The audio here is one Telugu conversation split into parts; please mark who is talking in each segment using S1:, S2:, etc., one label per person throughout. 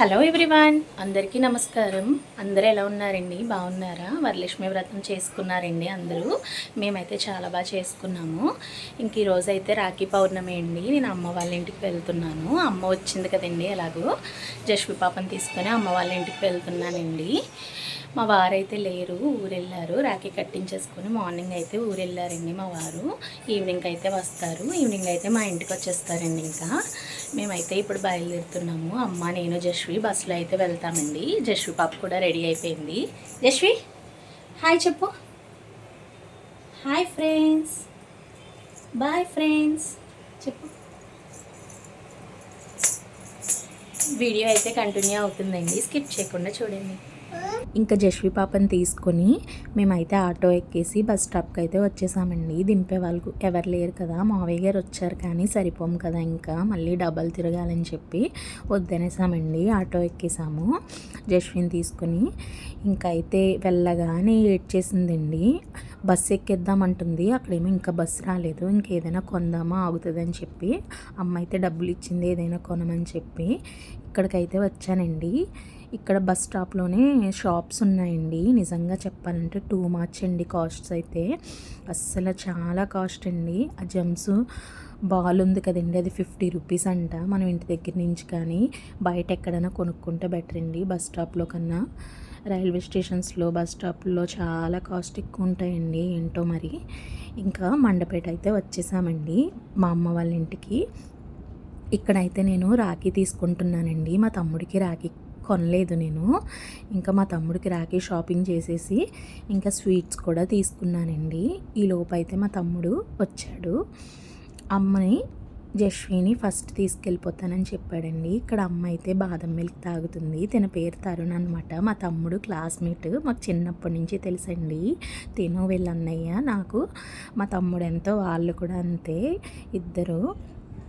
S1: హలో ఎవ్రీవాన్ అందరికీ నమస్కారం. అందరూ ఎలా ఉన్నారండి? బాగున్నారా? వరలక్ష్మి వ్రతం చేసుకున్నారండి అందరూ. మేమైతే చాలా బాగా చేసుకున్నాము. ఇంక ఈరోజు అయితే రాఖీ పౌర్ణమి అండి. నేను అమ్మ వాళ్ళ ఇంటికి వెళ్తున్నాను. అమ్మ వచ్చింది కదండి ఎలాగో. జష్మి పాపని తీసుకొని అమ్మ వాళ్ళ ఇంటికి వెళ్తున్నానండి. మా వారైతే లేరు ఊరు వెళ్ళారు రాఖీ కట్టించేసుకొని మార్నింగ్ అయితే ఊరు వెళ్ళారండి మా వారు. ఈవినింగ్ అయితే వస్తారు. ఈవినింగ్ అయితే మా ఇంటికి వచ్చేస్తారండి ఇంకా. మేమైతే ఇప్పుడు బయలుదేరుతున్నాము. అమ్మ నేను జస్వి బస్సులో అయితే వెళ్తామండి. జస్వి పాప కూడా రెడీ అయిపోయింది. జస్వి హాయ్ చెప్పు. Hi friends. Bye friends. చెప్పు. వీడియో అయితే కంటిన్యూ అవుతుందండి. స్కిప్ చేయకుండా చూడండి. ఇంకా జస్వి పాపని తీసుకొని మేమైతే ఆటో ఎక్కేసి బస్ స్టాప్కి అయితే వచ్చేసామండి. దింపే వాళ్ళు ఎవరు లేరు కదా. మావయ్య గారు వచ్చారు కానీ సరిపోము కదా ఇంకా. మళ్ళీ డబల్ తిరగాలని చెప్పి వద్దనేసామండి. ఆటో ఎక్కేసాము. జస్విని తీసుకొని ఇంకా అయితే వెళ్ళగానే ఏడ్చేసిందండి బస్సు ఎక్కేద్దామంటుంది అక్కడేమో ఇంకా బస్సు రాలేదు. ఇంకేదైనా కొందామా ఆగుతుందని చెప్పి అమ్మ అయితే డబ్బులు ఇచ్చింది ఏదైనా కొనమని చెప్పి ఇక్కడికైతే వచ్చానండి. ఇక్కడ బస్ స్టాప్లోనే షాప్స్ ఉన్నాయండి. నిజంగా చెప్పాలంటే టూ మచ్ అండి కాస్ట్స్ అయితే. అస్సలు చాలా కాస్ట్ అండి. ఆ జమ్స్ బాల్ ఉంది కదండి అది ఫిఫ్టీ రూపీస్ అంట. మనం ఇంటి దగ్గర నుంచి కానీ బయట ఎక్కడైనా కొనుక్కుంటే బెటర్ అండి బస్ స్టాప్లో కన్నా. రైల్వే స్టేషన్స్లో బస్ స్టాప్లో చాలా కాస్ట్ ఎక్కువ ఉంటాయండి. ఏంటో మరి. ఇంకా మండపేట అయితే వచ్చేసామండి మా అమ్మ వాళ్ళ ఇంటికి. ఇక్కడైతే నేను రాఖీ తీసుకుంటున్నానండి. మా తమ్ముడికి రాఖీ కొనలేదు నేను. ఇంకా మా తమ్ముడికి రాఖీ షాపింగ్ చేసేసి ఇంకా స్వీట్స్ కూడా తీసుకున్నానండి. ఈ లోపు అయితే మా తమ్ముడు వచ్చాడు. అమ్మని జస్విని ఫస్ట్ తీసుకెళ్ళిపోతానని చెప్పాడండి. ఇక్కడ అమ్మ అయితే బాదం మిల్క్ తాగుతుంది. తన పేరు తరుణ్ అనమాట మా తమ్ముడు క్లాస్మేట్ మాకు చిన్నప్పటి నుంచి తెలుసండి. తిను వీళ్ళన్నయ్య. నాకు మా తమ్ముడు ఎంతో వాళ్ళు కూడా అంతే. ఇద్దరు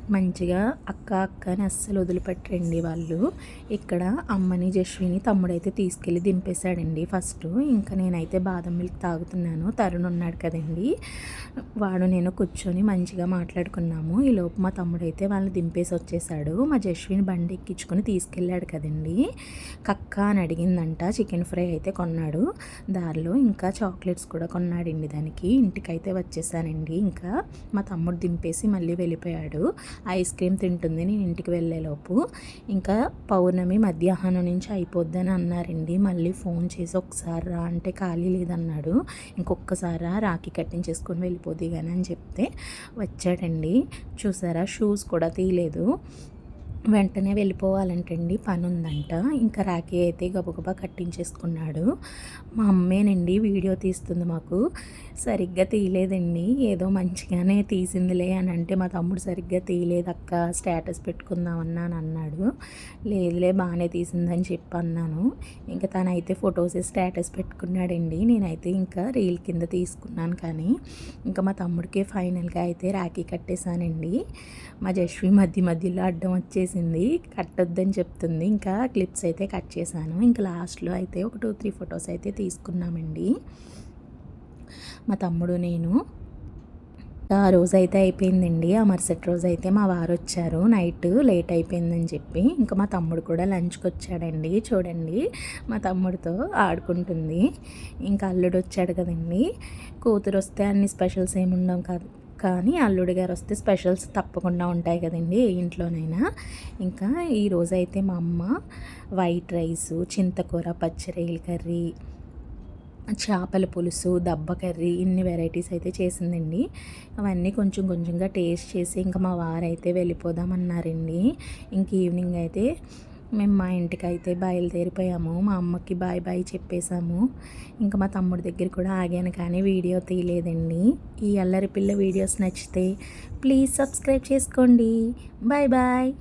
S1: మంచిగా అక్క అక్క అని అస్సలు వదిలిపెట్టరండి వాళ్ళు. ఇక్కడ అమ్మని జస్విని తమ్ముడైతే తీసుకెళ్ళి దింపేశాడండి ఫస్ట్. ఇంకా నేనైతే బాదం మిల్క్ తాగుతున్నాను. తరుణ్ ఉన్నాడు కదండి. వాడు నేను కూర్చొని మంచిగా మాట్లాడుకున్నాము. ఈ లోపు మా తమ్ముడైతే వాళ్ళని దింపేసి వచ్చేసాడు. మా జస్విని బండి ఎక్కించుకొని తీసుకెళ్ళాడు కదండి. కక్క అని అడిగిందంట. చికెన్ ఫ్రై అయితే కొన్నాడు. దారిలో ఇంకా చాక్లెట్స్ కూడా కొన్నాడండి దానికి. ఇంటికైతే వచ్చేసానండి. ఇంకా మా తమ్ముడు దింపేసి మళ్ళీ వెళ్ళిపోయాడు. ఐస్ క్రీమ్ తింటుంది నేను ఇంటికి వెళ్ళేలోపు. ఇంకా పౌర్ణమి మధ్యాహ్నం నుంచి అయిపోద్దని అన్నారండి. మళ్ళీ ఫోన్ చేసి ఒకసారి రా అంటే ఖాళీ లేదన్నాడు. ఇంకొకసారి రాఖీ కట్టించేసుకొని వెళ్ళిపోద్ది కానీ అని చెప్తే వచ్చాడండి. చూసారా? షూస్ కూడా తీయలేదు. వెంటనే వెళ్ళిపోవాలంటండి. పని ఉందంట ఇంకా రాఖీ అయితే గబగబా కట్టించేసుకున్నాడు. మా అమ్మేనండి వీడియో తీస్తుంది మాకు. సరిగ్గా తీయలేదండి. ఏదో మంచిగానే తీసిందిలే అని అంటే మా తమ్ముడు సరిగ్గా తీయలేదు అక్క స్టేటస్ పెట్టుకుందామన్నా అని అన్నాడు. లేదులే బాగానే తీసిందని చెప్పి అన్నాను. ఇంకా తనైతే ఫొటోస్ స్టేటస్ పెట్టుకున్నాడండి. నేనైతే ఇంకా రీల్ కింద తీసుకున్నాను కానీ ఇంకా మా తమ్ముడికి ఫైనల్గా అయితే రాఖీ కట్టేశానండి. మా జస్వి మధ్య మధ్యలో అడ్డం వచ్చేసి చేసింది. కట్టొద్దని చెప్తుంది. ఇంకా క్లిప్స్ అయితే కట్ చేశాను. ఇంకా లాస్ట్లో అయితే ఒక టూ త్రీ ఫొటోస్ అయితే తీసుకున్నామండి. మా తమ్ముడు నేను. ఆ రోజు అయితే అయిపోయిందండి. ఆ మరుసటి రోజు అయితే మా వారు వచ్చారు. నైట్ లేట్ అయిపోయిందని చెప్పి ఇంకా మా తమ్ముడు కూడా లంచ్కి వచ్చాడండి. చూడండి మా తమ్ముడితో ఆడుకుంటుంది. ఇంకా అల్లుడు వచ్చాడు కదండి. కూతురు వస్తే అన్ని స్పెషల్స్ ఏమి ఉండవు కాదు కానీ అల్లుడి గారు వస్తే స్పెషల్స్ తప్పకుండా ఉంటాయి కదండి ఏ ఇంట్లోనైనా. ఇంకా ఈరోజు అయితే మా అమ్మ వైట్ రైసు చింతకూర పచ్చిరొయ్యల కర్రీ చేపల పులుసు దబ్బ కర్రీ ఇన్ని వెరైటీస్ అయితే చేసిందండి. అవన్నీ కొంచెం కొంచెంగా టేస్ట్ చేసి ఇంకా మా వారైతే వెళ్ళిపోదామన్నారండి. ఇంక ఈవినింగ్ అయితే మేము మా ఇంటికి అయితే బయలుదేరిపోయాము. మా అమ్మకి బాయ్ బాయ్ చెప్పేశాము. ఇంకా మా తమ్ముడి దగ్గర కూడా ఆగాను కానీ వీడియో తీయలేదండి. ఈ అల్లరి పిల్ల వీడియోస్ నచ్చితే ప్లీజ్ సబ్స్క్రైబ్ చేసుకోండి. Bye bye.